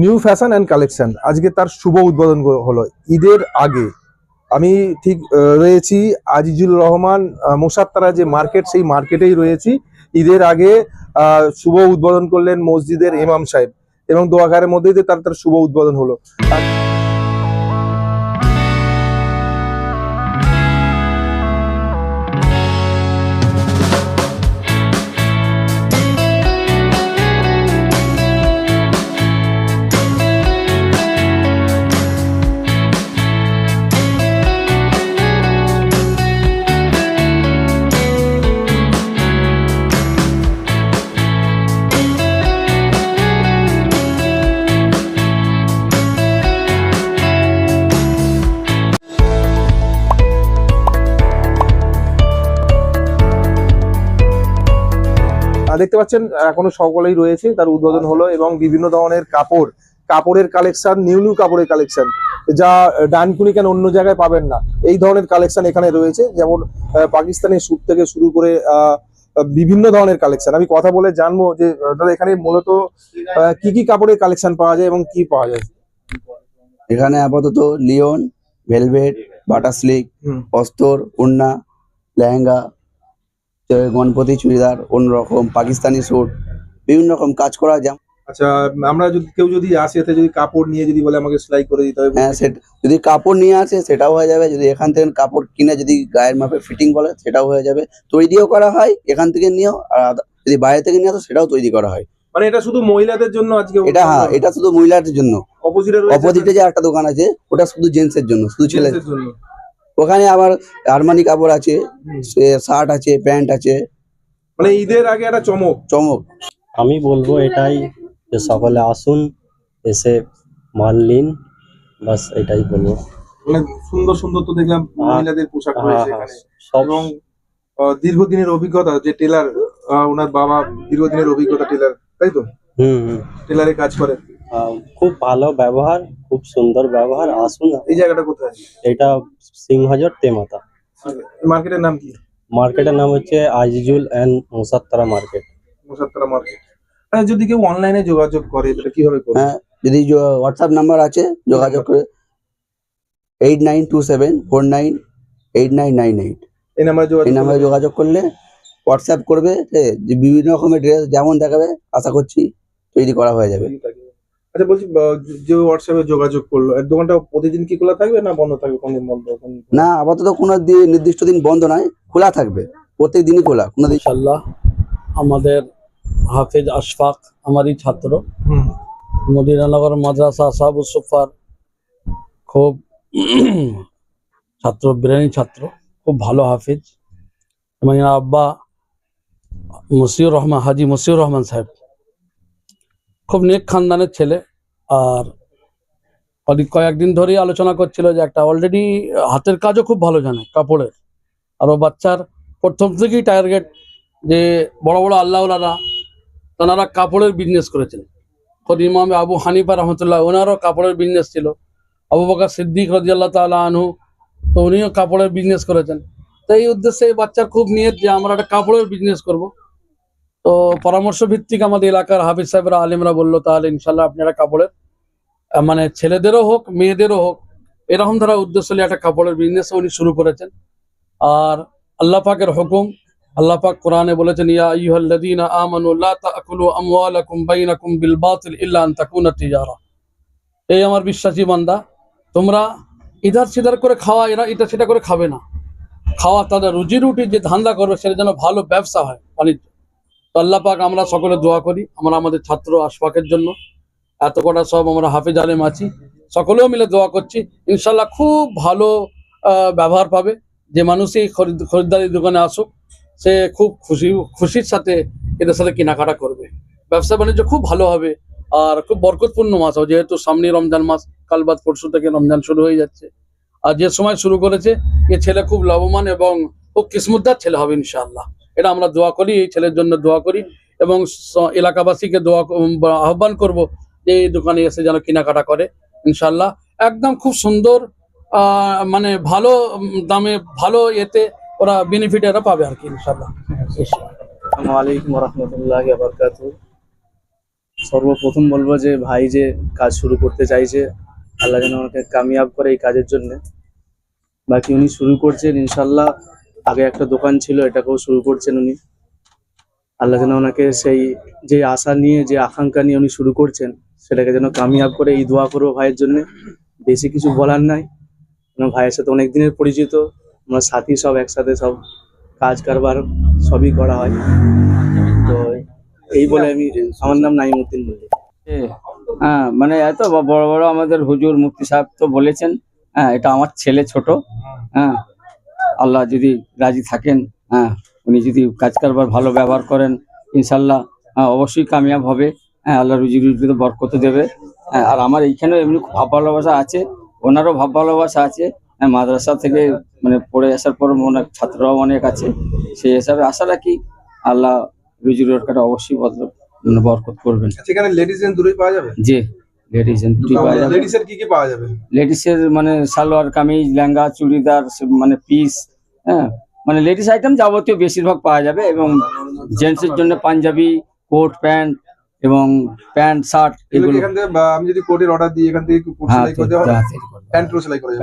New fashion and collection আজকে তার শুভ উদ্বোধন হলো। ঈদের আগে আমি ঠিক রয়েছি আজিজুল রহমান মোসাত্তারা যে মার্কেট সেই মার্কেটেই রয়েছি। ঈদের আগে শুভ উদ্বোধন করলেন মসজিদের ইমাম সাহেব এবং দোয়াঘারের মধ্যেই যে তার তার শুভ উদ্বোধন হলো। দেখতে পাচ্ছেন এখনও সকলেই রয়েছে তার উদ্বোধন হলো এবং বিভিন্ন ধরনের কাপড় কাপড়ের কালেকশন নিউ নিউ কাপড়ের কালেকশন যা ডানকুনি কেন অন্য জায়গায় পাবেন না। এই ধরনের কালেকশন এখানে রয়েছে যেমন আহ, পাকিস্তানি স্যুট থেকে শুরু করে বিভিন্ন ধরনের কালেকশন আমি কথা বলে জানব যে দাদা এখানে মূলত কি কি কাপড়ের কালেকশন পাওয়া যায় এবং কি পাওয়া যায়? এখানে আপাতত Leon velvet butter slick hmm. অস্তর উন্না লেহেঙ্গা গণপতি চুড়িদার অন্যরকম পাকিস্তানি স্যুট বিভিন্ন রকম কাজ করা যেমন আচ্ছা আমরা যদি কেউ যদি আসে এতে যদি কাপড় নিয়ে যদি বলে আমাকে সেলাই করে দিতে হবে হ্যাঁ সেট যদি কাপড় নিয়ে আসে সেটাও হয়ে যাবে। যদি এখান থেকে কাপড় কিনে যদি গায়ের মাপে ফিটিং বলে সেটাও হয়ে যাবে। তৈরিও করা হয় এখান থেকে নিয়েও আর যদি বাইরে থেকে নিয়ে আসো সেটাও তৈরি করা হয়। মানে এটা শুধু মহিলাদের জন্য আজকে এটা হ্যাঁ এটা শুধু মহিলাদের জন্য। অপোজিটে অপোজিটে যে একটা দোকান আছে ওটা শুধু জেন্টসের জন্য শুধু ছেলে জন্য। ওখানে আবার আরমানি কাপড় আছে। শার্ট আছে প্যান্ট আছে। মানে ঈদের আগে একটা চমক। চমক। আমি বলব এটাই যে সকলে আসুন এসে মাল নিন বাস এটাই বলব। মানে সুন্দর সুন্দর তো দেখলাম মহিলাদের পোশাক হ্যাঁ রয়েছে হ্যাঁ সব এবং দীর্ঘদিনের অভিজ্ঞতা যে টেলার ওনার বাবা দীর্ঘদিনের অভিজ্ঞতা টেলার তাই তো? হুম হুম। টেলারে কাজ করে আহ, খুব ভালো ব্যবহার খুব সুন্দর ব্যবহার আসুন। এই জায়গাটা কোথায়? এটা সিংহজর তেমাতা। মার্কেটের নাম কি? মার্কেটের নাম হচ্ছে Azizul and Musattara market. Mosattara market. আচ্ছা যদি কেউ অনলাইনে যোগাযোগ করে তাহলে কীভাবে করবে? হ্যাঁ যদি হোয়াটসঅ্যাপ নাম্বার আছে যোগাযোগ করে। Eight nine two seven four nine eight nine nine eight এই নাম্বারে এই নাম্বারে যোগাযোগ করলে হোয়াটসঅ্যাপ করবে ঠিক যে বিভিন্ন রকমের ড্রেস যেমন দেখাবে আশা করছি তৈরি করা হয়ে যাবে। আচ্ছা বলছি যে হোয়াটসঅ্যাপে যোগাযোগ করল দোকানটা প্রতিদিন কি খোলা থাকবে না বন্ধ থাকবে? কোনদিন বন্ধ না আপাতত কোনো দি- নির্দিষ্ট দিন বন্ধ নয় খোলা থাকবে। প্রত্যেক দিনই খোলা কোনো দিন ইনশাল্লাহ আমাদের হাফেজ আশফাক আমারই ছাত্র। হুম। মদিনানগর মাদ্রাসা সাবু সুফার খুব ছাত্র বিরিয়ানি ছাত্র খুব ভালো হাফেজ। এবং আব্বা মসিউর রহমান হাজি মসিউর রহমান সাহেব। খুব নেক খানদানের ছেলে। আর অনেক কয়েকদিন ধরেই আলোচনা করছিল যে একটা অলরেডি হাতের কাজও খুব ভালো জানে কাপড়ের। আর ও বাচ্চার প্রথম থেকেই টার্গেট যে বড় বড় আল্লাহওয়ালারা তারা কাপড়ের বিজনেস করেছেন। খোদ ইমাম আবু হানিফা রহমতুল্লাহ, ওনারও কাপড়ের বিজনেস ছিল। আবু বকর সিদ্দিক রাজিয়াল্লাহ তাআলা আনহু, তো উনিও কাপড়ের বিজনেস করেছেন। তো এই উদ্দেশ্যে এই বাচ্চার খুব নিয়ত যে আমরা একটা কাপড়ের বিজনেস করব। তো পরামর্শ ভিত্তিক আমাদের এলাকার হাফিজ সাহেবরা, আলিমরা বলল, তাহলে ইনশাল্লাহ আপনারা কাপড়ের মানে ছেলেদেরও হোক, মেয়েদেরও হোক, এরকম ধারা উদ্দেশ্য নিয়ে একটা কাপড়ের বিজনেস উনি শুরু করেছেন। আর আল্লাহ পাকের হুকুম, আল্লাহ পাক কোরআনে বলেছেন, ইয়া আইয়ুহাল্লাযীনা আমানু লা তাকুলু আমওয়ালাকুম বাইনাকুম বিল বাতিল ইল্লা আন তাকুনা তিজারা। এই আমার বিশ্বাসী বান্দা, তোমরা ইধার সিধার করে খাওয়া, এরা এটা সেটা করে খাবে না। খাওয়া তাদের রুজি রুটি যে ধান্দা করবে, সেটা যেন ভালো ব্যবসা হয় বাণিজ্য। আল্লাহ পাক আমরা সকলে দোয়া করি, আমরা আমাদের ছাত্র আশফাকের জন্য। এত কটা সব আমরা হাফেজ আলেম আছি, সকলেও মিলে দোয়া করছি। ইনশাল্লাহ খুব ভালো ব্যবহার পাবে। যে মানুষই খরিদ, খরিদ্দারির দোকানে আসুক, সে খুব খুশি, খুশির সাথে এদের সাথে কেনাকাটা করবে। ব্যবসা বাণিজ্য খুব ভালো হবে, আর খুব বরকতপূর্ণ মাস হবে, যেহেতু সামনে রমজান মাস, কাল বাদ পরশু থেকে রমজান শুরু হয়ে যাচ্ছে। আর যে সময় শুরু করেছে, এ ছেলে খুব লাভবান এবং খুব কিসমুদ্দার ছেলে হবে ইনশাআল্লাহ। এটা আমরা দোয়া করি, এই ছেলের জন্য দোয়া করি এবং এলাকাবাসীকে দোয়া আহ্বান করব যে এই দোকানে এসে যেন কেনাকাটা করে ইনশাল্লাহ একদম খুব সুন্দর মানে ভালো দামে ভালো এতে ওরা বেনিফিট এরা পাবে আর কি বরকাত সর্বপ্রথম বলব যে ভাই যে কাজ শুরু করতে চাইছে, আল্লাহ যেন ওনাকে কামিয়াব করে এই কাজের জন্য। বাকি উনি শুরু করছেন ইনশাল্লাহ আগে একটা দোকান ছিল, এটাকেও শুরু করছেন উনি। আল্লাহ যেন ওনাকে সেই যে আশা নিয়ে, যে আকাঙ্ক্ষা নিয়ে উনি শুরু করছেন, সেটাকে যেন কামিয়াব করে এই দোয়া করব ভাইয়ের জন্য। বেশি কিছু বলার নাই। আমার ভাইয়ের সাথে অনেক দিনের পরিচিত। আমরা সাথী সব একসাথে সব কাজ কারবার সবই করা হয়। তো এই বলে আমি, আমার নাম নাইমুদ্দিন মল্লিক হ্যাঁ মানে এত বড় বড় আমাদের হুজুর মুফতি সাহেব তো বলেছেন হ্যাঁ এটা আমার ছেলে ছোট হ্যাঁ আল্লাহ যদি রাজি থাকেন হ্যাঁ উনি যদি কাজ কারবার ভালো ব্যবহার করেন ইনশাল্লাহ হ্যাঁ, অবশ্যই কামিয়াব হবে। হ্যাঁ আল্লাহ রুজি রুজিতে বরকত দেবে। হ্যাঁ আর আমার এইখানেও এমনি খুব ভাব ভালোবাসা আছে ওনারও ভাব ভালোবাসা আছে। হ্যাঁ মাদ্রাসা থেকে মানে পড়ে আসার পর অনেক ছাত্ররাও অনেক আছে। সেই হিসাবে আশা রাখি আল্লাহ রুজি রোজগার অবশ্যই বদল মানে বরকত করবেন। সেখানে লেডিস এন্ড পাওয়া যাবে? জি। লেডিস পাওয়া যাবে লেডিস এর কি কি পাওয়া যাবে? লেডিসের মানে সালোয়ার কামিজ লেহেঙ্গা চুড়িদার মানে পিস হ্যাঁ? মানে লেডিস আইটেম যাবতীয় বেশিরভাগ পাওয়া যাবে এবং জেন্টসের জন্য পাঞ্জাবি কোট প্যান্ট এবং প্যান্ট শার্ট এগুলো এখান থেকে আমি যদি কোটের অর্ডার দিই এখান থেকে কোট সেলাই করে হবে প্যান্ট সেলাই করে?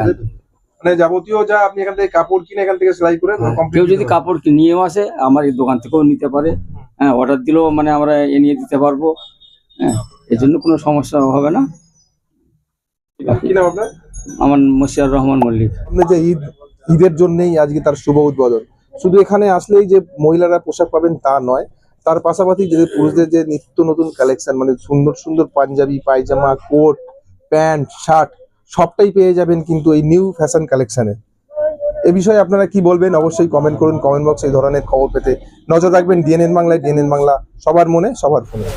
মানে যাবতীয় যা আপনি এখান থেকে কাপড় কিনে এখান থেকে সেলাই করে হ্যাঁ, কেউ যদি কাপড় নিয়েও আসে আমার এই দোকান থেকেও নিতে পারে। হ্যাঁ অর্ডার দিলেও মানে আমরা এনিয়ে দিতে পারব। হ্যাঁ এই জন্য কোনো সমস্যা হবে না। কি নাম আপনার? আমার মশিয়ার রহমান মল্লিক। আপনি যে ঈদ ঈদের জন্যই আজকে তার শুভ উদ্বোধন। শুধু এখানে আসলেই যে মহিলারা পোশাক পাবেন তা নয় তার পাশাপাশি যে পুরুষদের যে নিত্য নতুন কালেকশন মানে সুন্দর সুন্দর Punjabi pyjama coat pant shirt সবটাই পেয়ে যাবেন কিন্তু এই নিউ ফ্যাশন কালেকশনে এ। বিষয়ে আপনারা কি বলবেন? অবশ্যই কমেন্ট করুন। কমেন্ট বক্সে এই ধরনের খবর পেতে নজর রাখবেন। ডিএনএন বাংলায় ডিএনএন বাংলা সবার মনে সবার ফোনে।